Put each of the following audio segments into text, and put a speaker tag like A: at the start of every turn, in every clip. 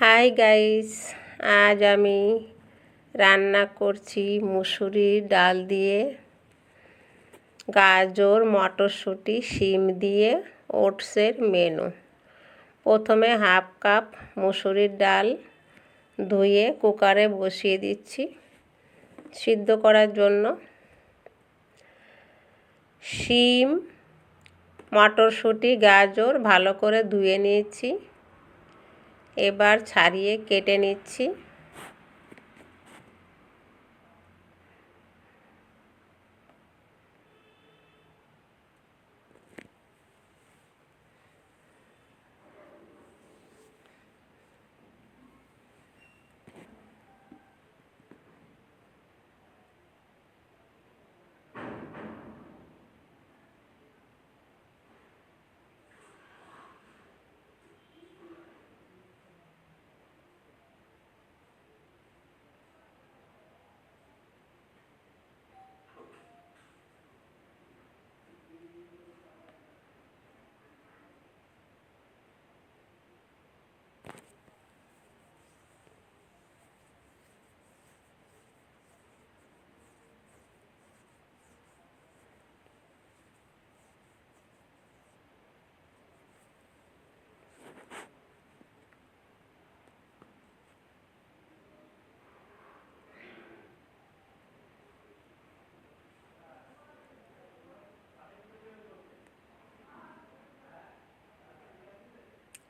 A: Hi guys, আজ আমি রান্না করছি মুসুরির ডাল দিয়ে, গাজর, মটরশুঁটি, শিম দিয়ে ওটসের মেনু। প্রথমে হাফ কাপ মুসুরির ডাল ধুয়ে কুকারে বসিয়ে দিচ্ছি সিদ্ধ করার জন্য। শিম, মটরশুঁটি, গাজর ভালো করে ধুয়ে নিয়েছি। এবার ছাড়িয়ে কেটে নিচ্ছি।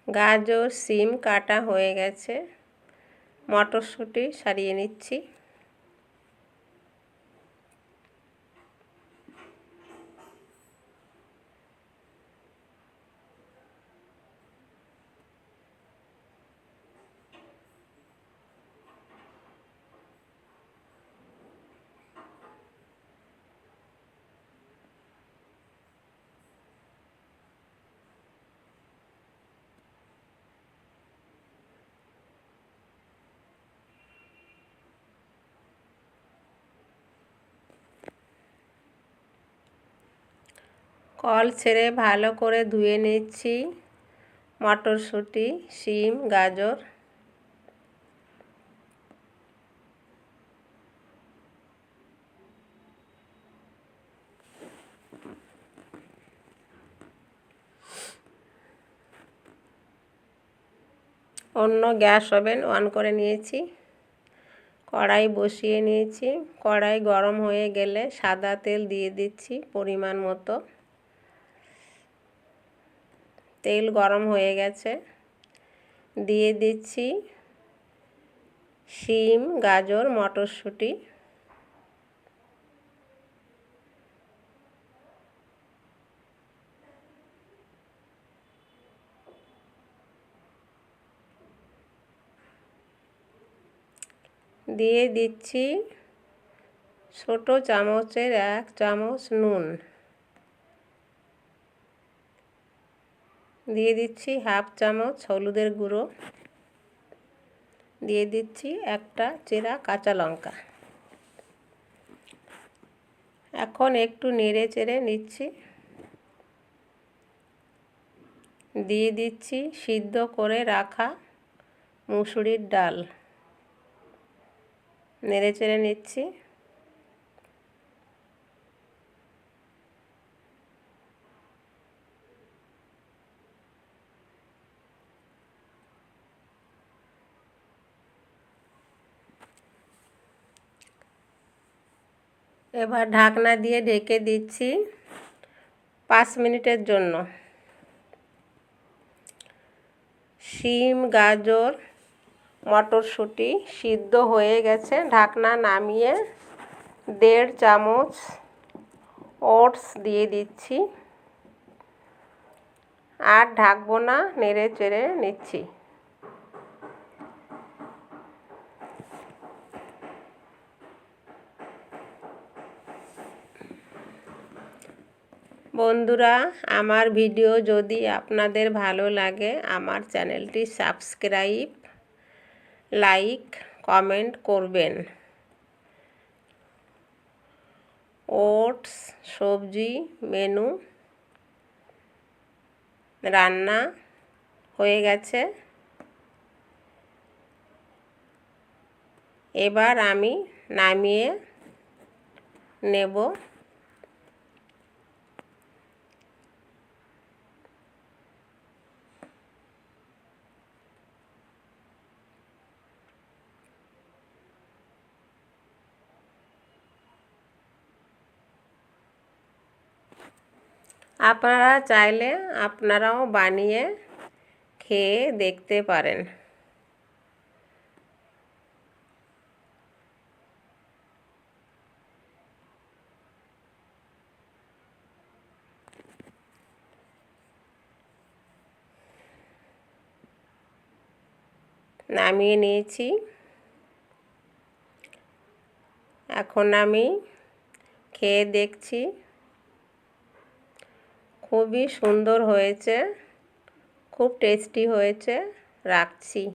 A: গাজর সিম কাটা হয়ে গেছে। মটরশুঁটি সারিয়ে নিচ্ছি। কল ছেড়ে ভালো করে ধুয়ে নিচ্ছি। মটরশুঁটি, শিম, গাজর। অন্য গ্যাস ওভেন অন করে নিয়েছি। কড়াই বসিয়ে নিয়েছি। কড়াই গরম হয়ে গেলে সাদা তেল দিয়ে দিচ্ছি পরিমাণ মতো। তেল গরম হয়ে গেছে। দিয়ে দিচ্ছি শিম, গাজর, মটরশুঁটি। দিয়ে দিচ্ছি ছোট চামচের এক চামচ নুন। দিয়ে দিচ্ছি হাফ চামচ হলুদের গুঁড়ো। দিয়ে দিচ্ছি একটা চেরা কাঁচা লঙ্কা। এখন একটু নেড়ে চেড়ে নিচ্ছি। দিয়ে দিচ্ছি সিদ্ধ করে রাখা মুসুরির ডাল। নেড়ে চেড়ে নিচ্ছি। এবার ঢাকনা দিয়ে ঢেকে দিচ্ছি পাঁচ মিনিটের জন্য। শিম, গাজর, মটরশুঁটি সিদ্ধ হয়ে গেছে। ঢাকনা নামিয়ে দেড় চামচ ওটস দিয়ে দিচ্ছি। আর ঢাকবো না, নেড়ে চেড়ে নিচ্ছি। বন্ধুরা, আমার ভিডিও যদি আপনাদের ভালো লাগে, আমার চ্যানেলটি সাবস্ক্রাইব, লাইক, কমেন্ট করবেন। ওটস, সবজি, মেনু, রান্না হয়ে গেছে। এবার আমি নামিয়ে নেব। আপনারা চাইলে আপনারাও বানিয়ে খেয়ে দেখতে পারেন। নামিয়ে নিয়েছি। এখন আমি খেয়ে দেখছি। খুবই সুন্দর হয়েছে খুব টেস্টি হয়েছে রাখছি।